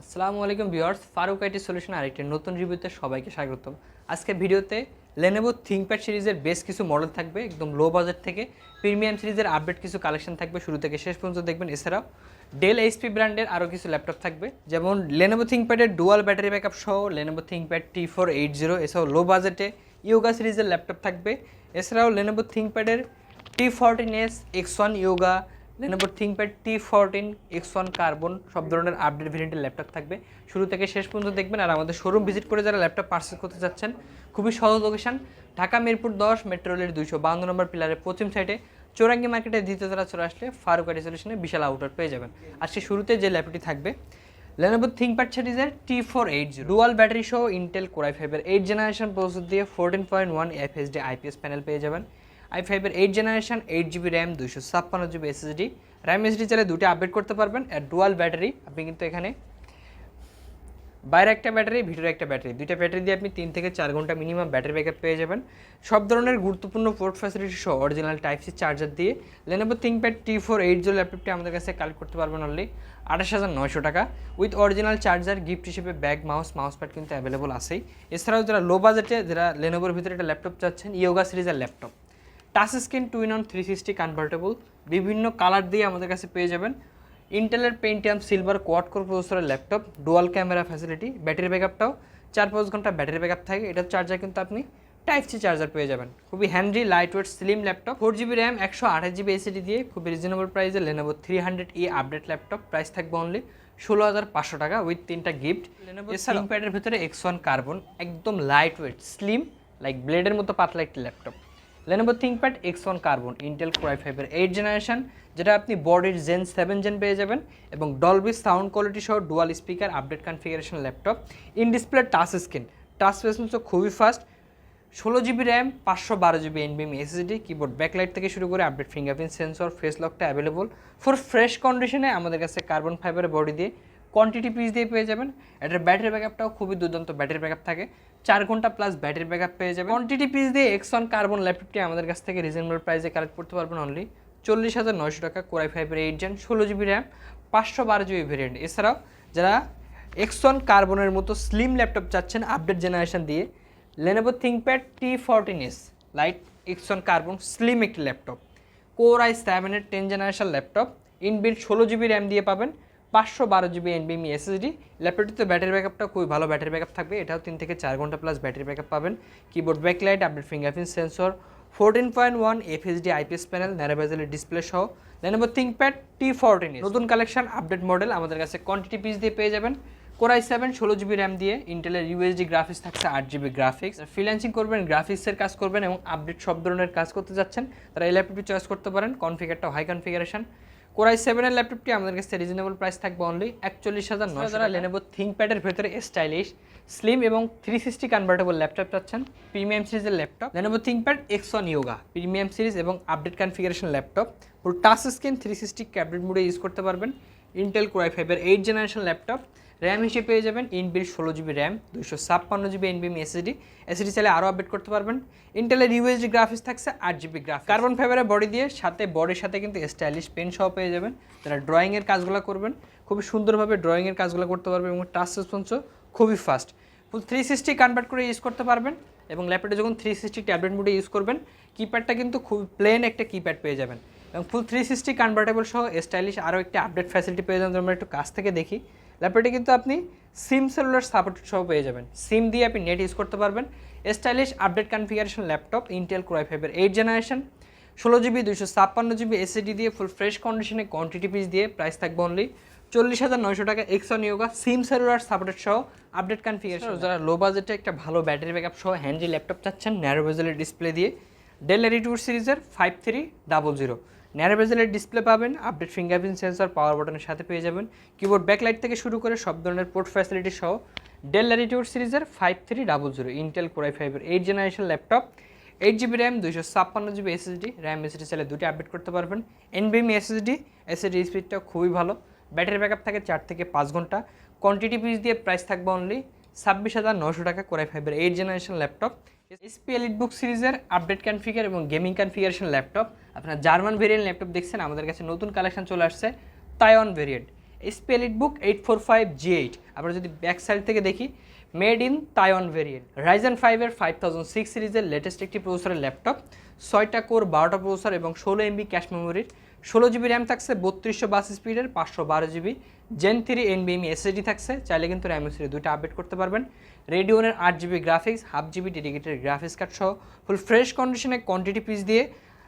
আসসালামু আলাইকুম viewers, Faruk IT solution আরেকটি নতুন রিভিউতে সবাইকে স্বাগতম। আজকে ভিডিওতে লেনেভো থিঙ্কপ্যাড সিরিজের বেশ কিছু মডেল থাকবে, একদম লো বাজেট থেকে। প্রিমিয়াম সিরিজের আপডেট কিছু কালেকশন থাকবে, শুরু থেকে শেষ পর্যন্ত দেখবেন। এছাড়াও ডেল এইচপি ব্র্যান্ডের আরও কিছু ল্যাপটপ থাকবে, যেমন লেনেভো থিঙ্কপ্যাডের ডুয়াল ব্যাটারি ব্যাকআপ সহ Lenovo ThinkPad T four eight zero এছাড়াও লো বাজেটে ইয়োগা সিরিজের ল্যাপটপ থাকবে। এছাড়াও Lenovo থিঙ্কপ্যাডের T fourteen S X one Yoga Lenovo ThinkPad T fourteen X one Carbon সব ধরনের আপডেট ভেরিয়েন্টের ল্যাপটপ থাকবে। শুরু থেকে শেষ পর্যন্ত দেখবেন আর আমাদের শোরুম ভিজিট করে যারা ল্যাপটপ পার্সেস করতে যাচ্ছেন খুবই সহজ লোকেশন ঢাকা, মিরপুর দশ মেট্রো রেলের দুইশো বান্ন নম্বর পিলারের পশ্চিম সাইডে চৌরাঙ্গি মার্কেটে দ্বিতীয় তারা চলে আসলে ফারুক আইটি সলিউশনে বিশাল আউটার পেয়ে যাবেন। আজকে শুরুতে যে ল্যাপটপটি থাকবে লেনোভো থিঙ্কপ্যাড সিরিজের T four eight zero dual battery সহ ইন্টেল কোরাই ফাইভের এইট জেনারেশন প্রসেসর দিয়ে fourteen point one FHD IPS panel পেয়ে যাবেন। আই ফাইভের eight generation eight GB RAM দুইশো ছাপ্পান্ন জিবি এসএসডি র্যাম এসডি চাইলে দুটো আপডেট করতে পারবেন। আর ডুয়াল ব্যাটারি আপনি কিন্তু এখানে বাইরে একটা ব্যাটারি ভিতরে একটা ব্যাটারি দুইটা ব্যাটারি দিয়ে আপনি তিন থেকে চার ঘণ্টা মিনিমাম ব্যাটারি ব্যাকআপ পেয়ে যাবেন। সব ধরনের গুরুত্বপূর্ণ পোর্ট ফ্যাসিলিটি সহ অরিজিনাল টাইপ সি চার্জার দিয়ে Lenovo ThinkPad T four eight zero ল্যাপটপটি আমাদের কাছে কালেক্ট করতে পারবেন অনলি আঠাশ হাজার নয়শো টাকা। উইথ অরিজিনাল চার্জার গিফট হিসেবে ব্যাগ মাউস মাউস প্যাড কিন্তু অ্যাভেলেবল আছেই। এছাড়াও যারা লো বাজেটে যারা লেনোভোর ভিতরে একটা ল্যাপটপ চাচ্ছেন ইয়োগা সিরিজের laptop touch screen two in one three sixty convertible বিভিন্ন কালার দিয়ে আমাদের কাছে পেয়ে যাবেন। ইন্টেলের পেন্টিয়াম সিলভার কোয়াড কোর প্রসেসরের laptop dual camera facility battery ব্যাকআপটাও চার পাঁচ ঘণ্টা ব্যাটারি ব্যাকআপ থাকে এটার চার্জার কিন্তু আপনি টাইপ সি চার্জার পেয়ে যাবেন। খুবই handy lightweight slim laptop four GB RAM একশো আঠাশ জিবি এসিডি দিয়ে খুবই রিজনেবল প্রাইসে Lenovo three hundred E update laptop price থাকবে অনলি ষোলো হাজার পাঁচশো টাকা উইথ তিনটা গিফট লেনোভো প্যাডের ভিতরে এক্স ওয়ান কার্বন একদম লাইট ওয়েট স্লিম লাইক ব্লেডের মতো পাতলা একটি laptop Lenovo ThinkPad X one Carbon Intel core i ফাইভের এইট জেনারেশন যেটা আপনি বডির জেন সেভেন জেন পেয়ে যাবেন, এবং ডলবি সাউন্ড কোয়ালিটি সহ dual speaker update configuration laptop in display touch screen touch response খুবই ফাস্ট ষোলো জিবি র্যাম পাঁচশো বারো জিবি এনবিএম এসএসডি কিবোর্ড ব্যাকলাইট থেকে শুরু করে আপডেট ফিঙ্গারপ্রিন্ট সেন্সর ফেস লকটা অ্যাভেলেবল ফর ফ্রেশ কন্ডিশনে আমাদের কাছে কার্বন ফাইবারের বডি দিয়ে কোয়ান্টিটি পিস দিয়ে পেয়ে যাবেন। এটার ব্যাটারি ব্যাকআপটাও খুবই দুর্দান্ত ব্যাটারি ব্যাকআপ থাকে। চার ঘণ্টা প্লাস ব্যাটারি ব্যাকআপ পেয়ে যাবেন। কোয়ান্টিটি পিস দিয়ে এক্স ওয়ান কার্বন ল্যাপটপটি আমাদের কাছ থেকে রিজনেবল প্রাইসে কালেক্ট করতে পারবেন অনলি চল্লিশ হাজার নয়শো টাকা কোরাই ফাইভের এইট জেন ষোলো জিবি র্যাম পাঁচশো বারো জিবি ভেরিয়েন্ট এছাড়াও যারা এক্স ওয়ান কার্বনের মতো স্লিম ল্যাপটপ চাচ্ছেন আপডেট জেনারেশন দিয়ে Lenovo ThinkPad T fourteen S light X one Carbon slim একটি ল্যাপটপ কোর আই সেভেনের টেন জেনারেশন ল্যাপটপ ইনবিল্ড ষোলো জিবি র্যাম দিয়ে পাবেন। পাঁচশো বারো জিবি এনবিএমি এসএসডি। ল্যাপটপটিতে ব্যাটারি ব্যাকআপটা খুবই ভালো ব্যাটারি ব্যাকআপ থাকবে। এটাও তিন থেকে চার ঘণ্টা প্লাস ব্যাটারি ব্যাকআপ পাবেন। Keyboard backlight update fingerprint sensor fourteen point one FHD IPS panel ন্যারোভেজেলের display সহ। লেনোভো থিঙ্কপ্যাড টি ফোরটিন নতুন কালেকশন আপডেট মডেল আমাদের কাছে কোয়ান্টিটি পিস দিয়ে পেয়ে যাবেন। কোরাই সেভেন ষোলো জিবি র্যাম দিয়ে ইন্টেলের ইউএসডি গ্রাফিক্স থাকছে আট জিবি গ্রাফিক্স ফ্রিল্যান্সিং করবেন গ্রাফিক্সের কাজ করবেন এবং আপডেট সব ধরনের কাজ করতে যাচ্ছেন। তারা এই ল্যাপটপটি চয়েস করতে পারেন কনফিগারটা হাই কনফিগারেশন কোরাই সেভেনের ল্যাপটপটি আমাদের কাছে রিজনেবল প্রাইস থাকবে অনলি একচল্লিশ হাজার নয় যারা থিঙ্ক প্যাডের ভেতরে স্টাইলিশ স্লিম এবং থ্রি সিক্সটি কনভার্টেবল ল্যাপটপ চাচ্ছেন প্রিমিয়াম সিরিজের laptop Lenovo ThinkPad X one Yoga premium series এবং আপডেট কনফিগারেশন ল্যাপটপ পুরো touch screen three sixty tablet মোডে ইউজ করতে পারবেন। ইন্টেল কোরাই ফাইভের এইট জেনারেশন ল্যাপটপ র্যাম হিসেবে পেয়ে যাবেন ইনবিল ষোলো জিবি র্যাম দুশো ছাপ্পান্ন জিবি এনবিএম এসএসডি এসএসডি চাইলে আরও আপডেট করতে পারবেন। ইন্টেলের ইউএসডি গ্রাফিক্স থাকছে আট জিবি গ্রাফ কার্বন ফাইবারের বডি দিয়ে সাথে বডির সাথে কিন্তু স্টাইলিশ পেন সহ পেয়ে যাবেন। যারা ড্রয়িংয়ের কাজগুলো করবেন, খুবই সুন্দরভাবে ড্রয়িংয়ের কাজগুলো করতে পারবেন এবং টাচ রেসপন্সও খুবই fast full three sixty convert করে ইউজ করতে পারবেন এবং ল্যাপটপে যখন থ্রি সিক্সটি ট্যাবলেট মোডে ইউজ করবেন কিপ্যাডটা কিন্তু খুব প্লেন একটা কিপ্যাড পেয়ে যাবেন। এবং ফুল থ্রি সিক্সটি কনভার্টেবল সহ স্টাইলিশ আরও একটা আপডেট ফ্যাসিলিটি পেয়ে যাবেন আমরা একটু কাছ থেকে দেখি। ল্যাপটপটি কিন্তু আপনি সিম সেলুলার সাপোর্ট সহ পেয়ে যাবেন। সিম দিয়ে আপনি নেট ইউজ করতে পারবেন। Stylish update configuration laptop Intel core i ফাইভের এইট জেনারেশন ষোলো জিবি দুশো ছাপ্পান্ন জিবি এসএডি দিয়ে ফুল ফ্রেশ কন্ডিশনে কোয়ান্টিটি পিস দিয়ে প্রাইস থাকবে অনলি চল্লিশ হাজার নয়শো টাকা X one Yoga SIM cellular supported সহ আপডেট কনফিগারেশন যারা লো বাজেটে একটা ভালো ব্যাটারি ব্যাকআপ সহ হ্যান্ডি ল্যাপটপ চাচ্ছেন ন্যারো বেজেলের ডিসপ্লে দিয়ে ডেল এরিটুর সিরিজের five three double zero narrow বেজেলের display পাবেন আপডেট ফিঙ্গারপ্রিন্ট সেন্সর পাওয়ার বাটনের সাথে পেয়ে যাবেন। কিবোর্ড ব্যাকলাইট থেকে শুরু করে সব ধরনের পোর্ট ফ্যাসিলিটি সহ ডেল ল্যাটিটিউড সিরিজের five three double zero Intel core i ফাইভের eight generation laptop eight GB RAM দুইশো ছাপ্পান্ন জিবি এসএসডি র্যাম এসএসডি চাইলে দুটি আপডেট করতে পারবেন। এনবিএম এসএসডি এসএসডি স্পিডটা খুবই ভালো ব্যাটারি ব্যাকআপ থাকে চার থেকে পাঁচ ঘণ্টা। কোয়ান্টিটি পিস দিয়ে প্রাইস থাকবে অনলি ছাব্বিশ হাজার নশো টাকা কোরাই ফাইভের eight generation laptop HP Elite Book সিরিজের আপডেট কনফিগার এবং গেমিং কনফিগারেশন ল্যাপটপ আপনার জার্মান ভেরিয়েন্ট ল্যাপটপ দেখছেন, আমাদের কাছে নতুন কালেকশন চলে আসছে Taiwan variant Elite Book eight four five G eight আমরা যদি ব্যাক সাইড থেকে দেখি made in Taiwan variant Ryzen ফাইভের ফাইভ থাউজেন্ড সিক্স সিরিজের লেটেস্ট একটি প্রসেসরের ল্যাপটপ ছয়টা কোর বারোটা প্রসেসর এবং ষোলো এমবি ক্যাশ মেমোরির ষোলো জিবি র্যাম থাকছে, বত্রিশশো বাস স্পিডের পাঁচশো বারো জিবি জেন থ্রি এনবিএমি এসএসডি থাকছে, চাইলে কিন্তু র্যাম এসএসডি দুটো আপডেট করতে পারবেন। রেডিওনের আট GB graphics half GB dedicated graphics card সহ ফুল ফ্রেশ কন্ডিশনে কোয়ান্টিটি পিস দিয়ে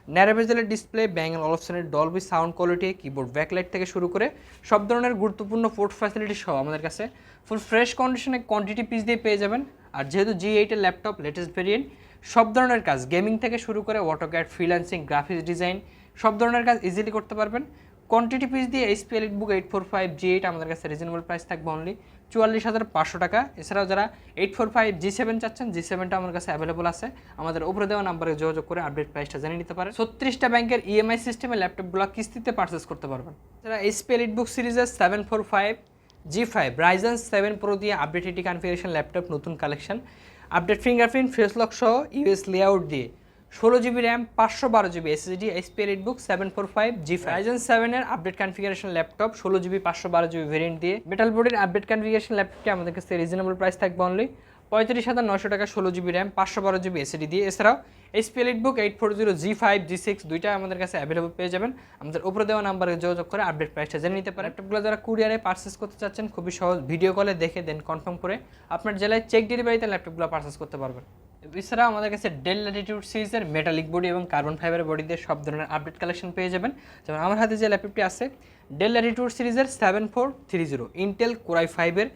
ন্যারোভেজেলের ডিসপ্লে, ব্যাঙ্গল, অলফসনের Dolby sound quality keyboard backlight থেকে শুরু করে সব ধরনের গুরুত্বপূর্ণ পোর্ট ফ্যাসিলিটি সহ আমাদের কাছে। ফুল ফ্রেশ কন্ডিশনে কোয়ান্টিটি পিস দিয়ে পেয়ে যাবেন। আর যেহেতু জি এইটের ল্যাপটপ লেটেস্ট ভেরিয়েন্ট সব ধরনের কাজ গেমিং থেকে শুরু করে অটোক্যাড ফ্রিল্যান্সিং গ্রাফিক্স ডিজাইন সব ধরনের কাজ ইজিলি করতে পারবেন। কোয়ান্টিটি পিস দিয়ে HP Elite Book eight four five G eight আমাদের কাছে রিজনেবল প্রাইস থাকবে অনলি চুয়াল্লিশ হাজার পাঁচশো টাকা। এছাড়াও যারা eight four five G seven চাচ্ছেন, জি সেভেনটা আমার কাছে অ্যাভেলেবল আছে। আমাদের উপরে দেওয়া নাম্বারে যোগাযোগ করে আপডেট প্রাইসটা জেনে নিতে পারেন। ছত্রিশটা ব্যাংকের ইএমআই সিস্টেমে ল্যাপটপগুলো কিস্তিতে পারচেস করতে পারবেন। যারা এইচপি এলিট বুক সিরিজের seven four five G five Ryzen seven Pro দিয়ে আপডেট এটি কনফিগারেশন ল্যাপটপ নতুন collection update fingerprint face lock সহ ইউএস লেআউট দিয়ে ষোলো জিবি র্যাম পাঁচশো বারো GB SSD HP Elite Book seven four five G Ryzen সেভেনের আপডেট কনফিগারেশন ল্যাপটপ ষোলো জিবি পাঁচশো বারো জিবি ভেরিয়েন্ট দিয়ে। মেটাল বোর্ডের আপডেট কনফিগারেশন ল্যাপটপটি আমাদের কাছে রিজনেবল প্রাইস থাকবে অনলি পঁয়ত্রিশ হাজার নশো টাকা ষোলো জিবি র্যাম পাঁচশো বারো জিবি এসএডি দিয়ে। এছাড়াও HP Elite Book eight four zero G five G six দুইটা আমাদের কাছে অ্যাভেলেবল পেয়ে যাবেন। আমাদের উপরে দেওয়া নাম্বারে যোগাযোগ করে আপডেট প্রাইসটা জেনে নিতে পারেন। ল্যাপটপগুলো যারা কুরিয়ারে পার্সেস করতে চাচ্ছেন খুবই সহজ। ভিডিও কলে দেখে দেন কনফার্ম করে আপনার জেলায় চেক ডেলিভারিতে ল্যাপটপগুলো পার্সেস করতে পারবেন। এছাড়া আমাদের কাছে ডেল ল্যাটিটিউড সিরিজের মেটালিক বডি এবং কার্বন ফাইবারের বডি দিয়ে সব ধরনের আপডেট কালেকশন পেয়ে যাবেন। যেমন আমার হাতে যে ল্যাপটপটি আছে ডেল ল্যাটিটিউড সিরিজের seven four three zero Intel core i ফাইভের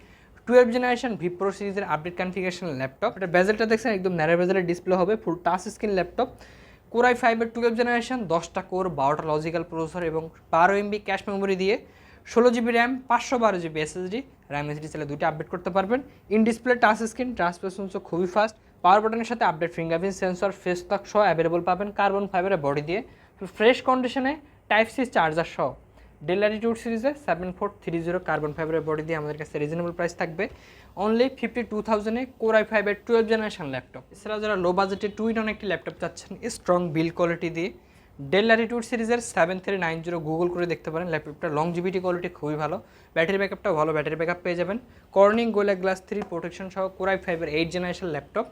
টুয়েলভ জেনারেশন ভি প্রো সিরিজের আপডেট কনফিগারেশন ল্যাপটপ এটা বেজেলটা দেখছেন, একদম ন্যারো বেজেলের ডিসপ্লে হবে full touch screen laptop core i ফাইভের টুয়েলভ জেনারেশন দশটা কোর বারোটা লজিক্যাল প্রসেসর এবং বারো এমবি ক্যাশ মেমোরি দিয়ে ষোলো জিবি র্যাম পাঁচশো বারো জিবি এসএসডি র্যাম এসডি চাইলে দুইটা আপডেট করতে পারবেন। ইন ডিসপ্লে টাচ স্ক্রিন ট্রান্সপারেন্স খুবই ফাস্ট পাওয়ার বাটনের সাথে update fingerprint sensor face lock সহ অ্যাভেলেবল পাবেন কার্বন ফাইবারের বডি দিয়ে। ফ্রেশ কন্ডিশনে টাইপ সি চার্জার সহ। ডেল ল্যাটিটিউড সিরিজে seven four three zero carbon ফাইবারের বডি দিয়ে আমাদের কাছে রিজনেবল প্রাইস থাকবে। অনলি ফিফটি টু থাউজেন্ডে কোরাই ফাইভের টুয়েলভ জেনারেশন ল্যাপটপ এছাড়াও যারা লো বাজেটে টু ইন একটি ল্যাপটপ চাচ্ছেন স্ট্রং বিল কোয়ালিটি দিয়ে ডেল ল্যাটিটিউড সিরিজের seven three nine zero Google করে দেখতে পারেন। ল্যাপটপটা লং জিবিটি কোয়ালিটি খুবই ভালো। ব্যাটারি ব্যাকআপটাও ভালো ব্যাটারি ব্যাকআপ পেয়ে যাবেন। Corning Gorilla Glass three protection সহ কোরাই ফাইভের eight generation laptop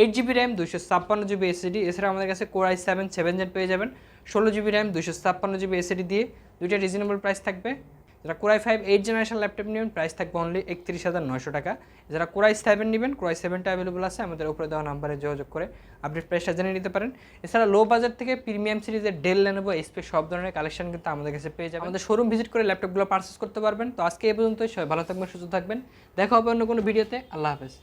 eight GB RAM দুশো ছাপ্পান্ন জিবি এসিডি এছাড়া আমাদের কাছে কোরাই সেভেন সেভেন জেন পেয়ে যাবেন। ষোলো জিবি র্যাম দুশো ছাপ্পান্ন জিবি এসিডি দিয়ে দুইটা রিজনেবল প্রাইস থাকবে। যারা core i five eight generation laptop নেবেন প্রাইস থাকবে অনলি একত্রিশ হাজার নয়শো টাকা। যারা কোরাই সেভেন নেবেন কোরাই সেভেনটা অ্যাভেলেবল আছে, আমাদের উপরে দেওয়া নাম্বারে যোগাযোগ করে আপডেট প্রাইসটা জেনে নিতে পারেন। এছাড়া লো বাজার থেকে প্রিমিয়াম সিরিজের ডেল লেনোভো এসপি সব ধরনের কালেকশন কিন্তু আমাদের কাছে পেয়ে যাবেন। আমাদের শোরুম ভিজিট করে ল্যাপটপগুলো পারচেস করতে পারবেন। তো আজকে এই পর্যন্তই, সবাই ভালো থাকবেন, সুস্থ থাকবেন। দেখা হবে অন্য কোনো ভিডিওতে আল্লাহ হাফেজ।